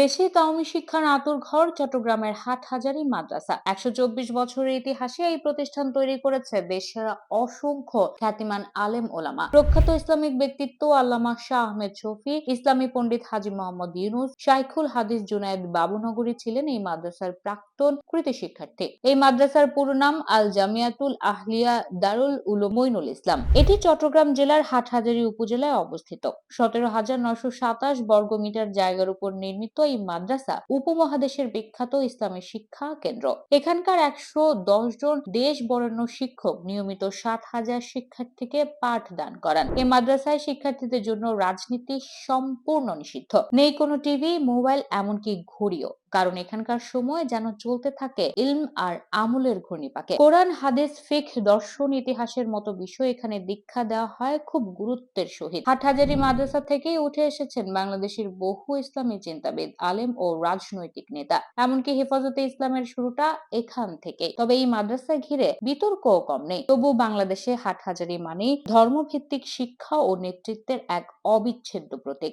দেশে কাউমি শিক্ষার আতুর ঘর চট্টগ্রামের হাটহাজারী মাদ্রাসা। একশো চব্বিশ বছরের ইতিহাসে এই প্রতিষ্ঠান তৈরি করেছে দেশের অসংখ্য খ্যাতিমান আলেম ওলামা। প্রখ্যাত ইসলামিক ব্যক্তিত্ব আল্লামা শাহ আহমেদ শফি, ইসলামী পণ্ডিত হাজি মোহাম্মদ ইউনুস, শাইখুল হাদিস জুনায়েদ বাবুনগরী ছিলেন এই মাদ্রাসার প্রাক্তন কৃতি শিক্ষার্থী। এই মাদ্রাসার পুরো নাম আল জামিয়াতুল আহলিয়া দারুল উলুম মইনুল ইসলাম। এটি চট্টগ্রাম জেলার হাটহাজারী উপজেলায় অবস্থিত। সতেরো হাজার নশো সাতাশ বর্গমিটার জায়গার উপর নির্মিত এই মাদ্রাসা উপমহাদেশের বিখ্যাত ইসলামী শিক্ষা কেন্দ্র। এখানকার একশো দশ জন দেশ বরেণ্য শিক্ষক নিয়মিত সাত হাজার শিক্ষার্থীকে পাঠ দান করান। এই মাদ্রাসায় শিক্ষার্থীদের জন্য রাজনীতি সম্পূর্ণ নিষিদ্ধ। নেই কোনো টিভি, মোবাইল, এমনকি ঘড়িও। কারণ এখানকার সময় যেন চলতে থাকে ইলম আর আমলের ঘূর্ণিপাকে। কোরআন, হাদিস ফিক দর্শন, ইতিহাসের মতো বিষয় এখানে দীক্ষা দেওয়া হয় খুব গুরুত্বের সহিত। হাটহাজারি মাদ্রাসা থেকেই উঠে এসেছেন বাংলাদেশের বহু ইসলামী চিন্তাবিদ, আলেম ও রাজনৈতিক নেতা। এমনকি হেফাজতে ইসলামের শুরুটা এখান থেকে তবে এই মাদ্রাসা ঘিরে বিতর্কও কম নেই। তবু বাংলাদেশে হাটহাজারি মানেই ধর্মভিত্তিক শিক্ষা ও নেতৃত্বের এক অবিচ্ছেদ্য প্রতীক।